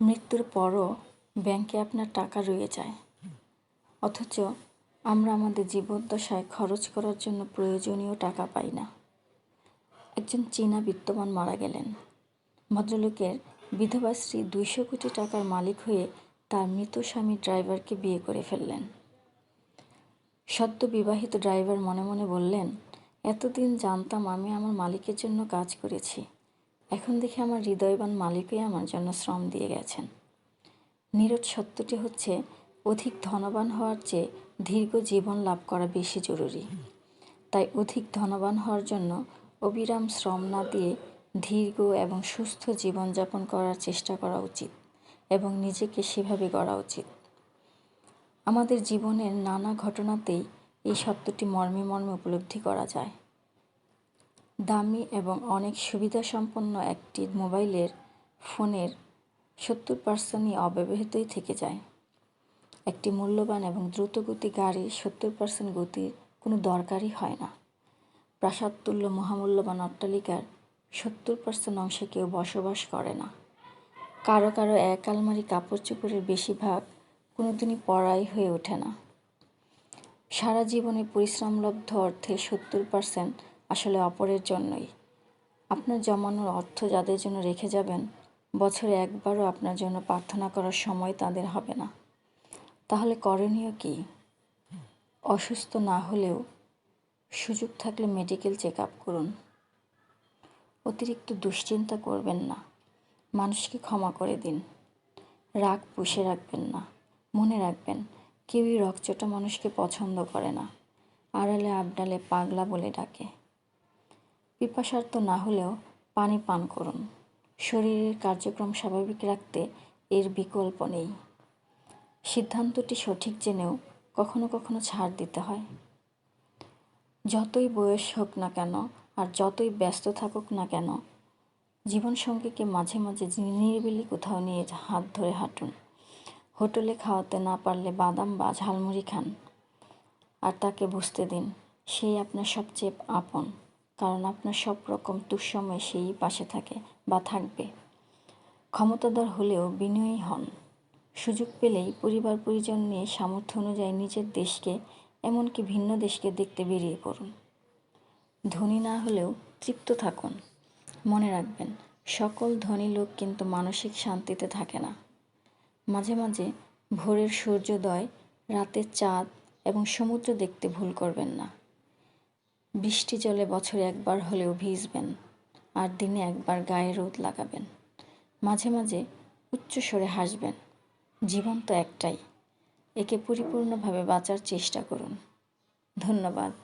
মৃত্যুর পরও ব্যাংকে আপনার টাকা রয়ে যায়। অথচ আমরা আমাদের জীবদ্দশায় খরচ করার জন্য প্রয়োজনীয় টাকা পাই না। একজন চীনা বিত্তবান মারা গেলেন। ভদ্রলোকের বিধবা স্ত্রী দুইশো কোটি টাকার মালিক হয়ে তার মৃত স্বামী ড্রাইভারকে বিয়ে করে ফেললেন। সদ্য বিবাহিত ড্রাইভার মনে মনে বললেন, এতদিন জানতাম আমি আমার মালিকের জন্য কাজ করেছি। এখন দেখি আমার হৃদয়বান মালিকই আমার জন্য শ্রম দিয়ে গেছেন। নিরট সত্যটি হচ্ছে, অধিক ধনবান হওয়ার চেয়ে দীর্ঘ জীবন লাভ করা বেশি জরুরি। তাই অধিক ধনবান হওয়ার জন্য অবিরাম শ্রম না দিয়ে দীর্ঘ এবং সুস্থ জীবনযাপন করার চেষ্টা করা উচিত এবং নিজেকে সেভাবে গড়া উচিত। আমাদের জীবনের নানা ঘটনাতেই এই সত্যটি মর্মে মর্মে উপলব্ধি করা যায়। দামি এবং অনেক সুবিধাসম্পন্ন একটি মোবাইলের ফোনের সত্তর পার্সেন্টই অব্যবহৃতই থেকে যায়। একটি মূল্যবান এবং দ্রুতগতি গাড়ি সত্তর পার্সেন্ট গতির কোনো দরকারই হয় না। প্রাসাদতুল্য মহামূল্যবান অট্টালিকার সত্তর পার্সেন্ট অংশে কেউ বসবাস করে না। কারও কারও এক আলমারি কাপড় চোপড়ের বেশিরভাগ কোনোদিনই পড়াই হয়ে ওঠে না। সারা জীবনে পরিশ্রমলব্ধ অর্থে সত্তর পার্সেন্ট আসলে অপরের জন্যই। আপনার জমানোর অর্থ যাদের জন্য রেখে যাবেন, বছরে একবারও আপনার জন্য প্রার্থনা করার সময় তাদের হবে না। তাহলে করণীয় কি? অসুস্থ না হলেও সুযোগ থাকলে মেডিকেল চেক আপ করুন। অতিরিক্ত দুশ্চিন্তা করবেন না। মানুষকে ক্ষমা করে দিন। রাগ পুষে রাখবেন না। মনে রাখবেন, কেউই রকচটা মানুষকে পছন্দ করে না। আড়ালে আবডালে পাগলা বলে ডাকে। পিপাসার্থ না হলেও পানি পান করুন। শরীরের কার্যক্রম স্বাভাবিক রাখতে এর বিকল্প নেই। সিদ্ধান্তটি সঠিক জেনেও কখনো কখনো ছাড় দিতে হয়। যতই বয়স হোক না কেন আর যতই ব্যস্ত থাকুক না কেন, জীবনসঙ্গীকে মাঝে মাঝে নিরিবিলি কোথাও নিয়ে হাত ধরে হাঁটুন। হোটেলে খাওয়াতে না পারলে বাদাম বা ঝালমুড়ি খান। আর তাকে বুঝতে দিন সেই আপনার সবচেয়ে আপন। কারণ আপনার সব রকম দুঃসময়ে সেই পাশে থাকে বা থাকবে। ক্ষমতাধর হলেও বিনয়ী হন। সুযোগ পেলেই পরিবার পরিজন নিয়ে সামর্থ্য অনুযায়ী নিজের দেশকে, এমনকি ভিন্ন দেশকে দেখতে বেরিয়ে পড়ুন। ধনী না হলেও তৃপ্ত থাকুন। মনে রাখবেন, সকল ধনী লোক কিন্তু মানসিক শান্তিতে থাকে না। মাঝে মাঝে ভোরের সূর্যোদয়, রাতের চাঁদ এবং সমুদ্র দেখতে ভুল করবেন না। বৃষ্টি জলে বছরে একবার হলেও ভিজবেন, আর দিনে একবার গায়ে রোদ লাগাবেন। মাঝে মাঝে উচ্চ স্বরে হাসবেন, জীবন তো একটাই। একে পরিপূর্ণভাবে বাঁচার চেষ্টা করুন। ধন্যবাদ।